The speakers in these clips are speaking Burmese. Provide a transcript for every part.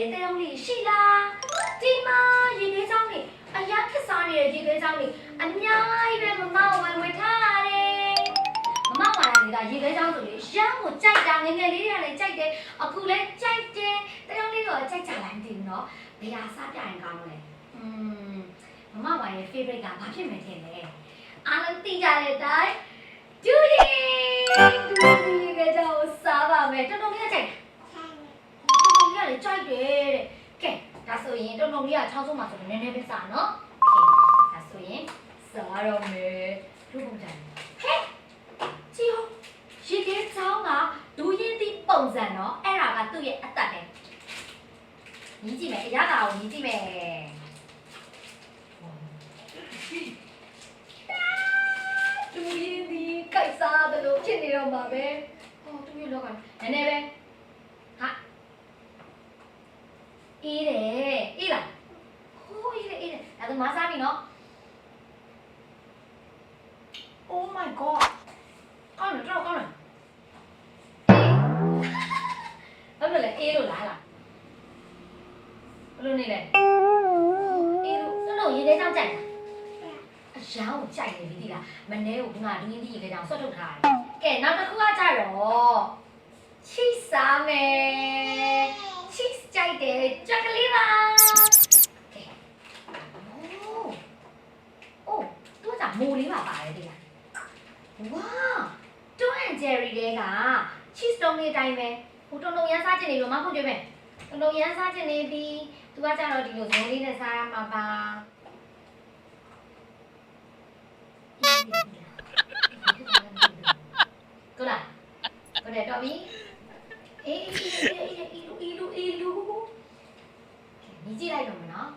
ရဲ့တဲုံလေးရှိလားဒီမှာရေခဲချောင်းလေးအရာခက်စားနေတဲ့ရေခဲချောင်းလေးအများကြီးပဲမမဝယ်ဝယ်ထားရတယ်မမဝယ်လာနေတာရေခဲချောင်းဆိုရင်ရမ်းကိုကြိုက်တာငငယ်လေးတွေကလည်းကြိုက်တယ်အခုလည်းကြိုက်တယ်တဲုံလေးတော့ကြိုက်ကြလားမသိဘူးနော်ဘယ်ဟာစားပြရင်ကောင်းလဲอืมမမဝယ်ရဲ့ favorite ကဘာဖြစ်မယ်ထင်လဲအားလုံးသိကြတဲ့အတိုင်း တွေကြိုက်တယ်တဲ့ကဲဒါဆိုရင်တုံတုံလေးက6ဆုံးမှာဆိုတော့နည်းနည်းပဲစားနော်ကဲဒါဆိုရင်စားတော့မယ်ဒုပုံစံဟဲ့ကြည့်ဟောရေခဲချောင်းကဒူးရင်းသီးပုံစံနော်အဲ့ဒါကသူ့ရဲ့အသက်ပဲညီးကြည့်မယ်အရသာကိုညီးကြည့်မယ်ဒူးရင်းသီးကိုက်စားတယ်လို့ဖြစ်နေတော့မှာပဲဟောသူ့ရဲ့လောကနည်းနည်းပဲ အေးတယ်အေးလားဟိုးအေးတယ်အေးတယ်ဒါဆိုမစားပြီနော် Oh my god ကောင်းတယ်တော်တော်ကောင်းတယ်အေးဘာလို့လဲအေးလို့လားလားဘယ်လိုနေလဲအေးလို့တော်တော်ရေထဲကြောင်ကြိုက်တာအရောင်ကြိုက်နေပြီဒီလားမနေ့ကငါဒူးင်းဒီရေထဲကြောင်ဆွတ်ထုတ်ထားတယ်ကဲနောက်တစ်ခုကကြတော့ cheese စားမယ် cheese ကြိုက်တယ်ချက်ကလေးပါကဲအိုးအိုးသူကကြ မိုးလေးပါပါတယ်ဒီလားဝါတွန်းအန်ဂျယ်ရီတွေက cheese တုံးလေးအတိုင်းပဲဟိုတုံတုံရမ်းစားခြင်းနေလို့မဟုတ်ကြွပဲတုံတုံရမ်းစားခြင်းနေပြီးသူကကြတော့ဒီလိုဇုံလေးနဲ့စားရမှာပါကိုလာကိုလာတော့ပြီအေးအေးအေးအေးလူအေးလူအေးလူညီကြည့်လိုက်တော့မနော်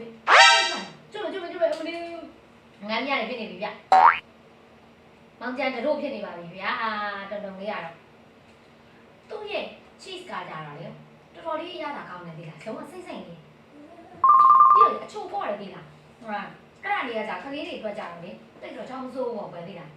လုံးဝဝေးကျွတ်ကျွတ်ကျွတ်အမလေးငန်းရတယ်ဖြစ်နေပြီဗျမောင်ကျန်တို့ဖြစ်နေပါပြီဗျာတော်တော်လေးရတော့သူ့ရဲ့ cheese ကကြတာလေတော်တော်လေးရတာကောင်းတယ်ဒီလားလုံးဝစိတ်စိတ်လေးပြီးတော့အချို့ပေါ့တယ်ဒီလားဟုတ်လားအဲ့ဒါလေးကကြကလေးတွေအတွက်ကြတော့လေတိတ်တော့ချောင်းစိုးပေါ့ပဲဒီလား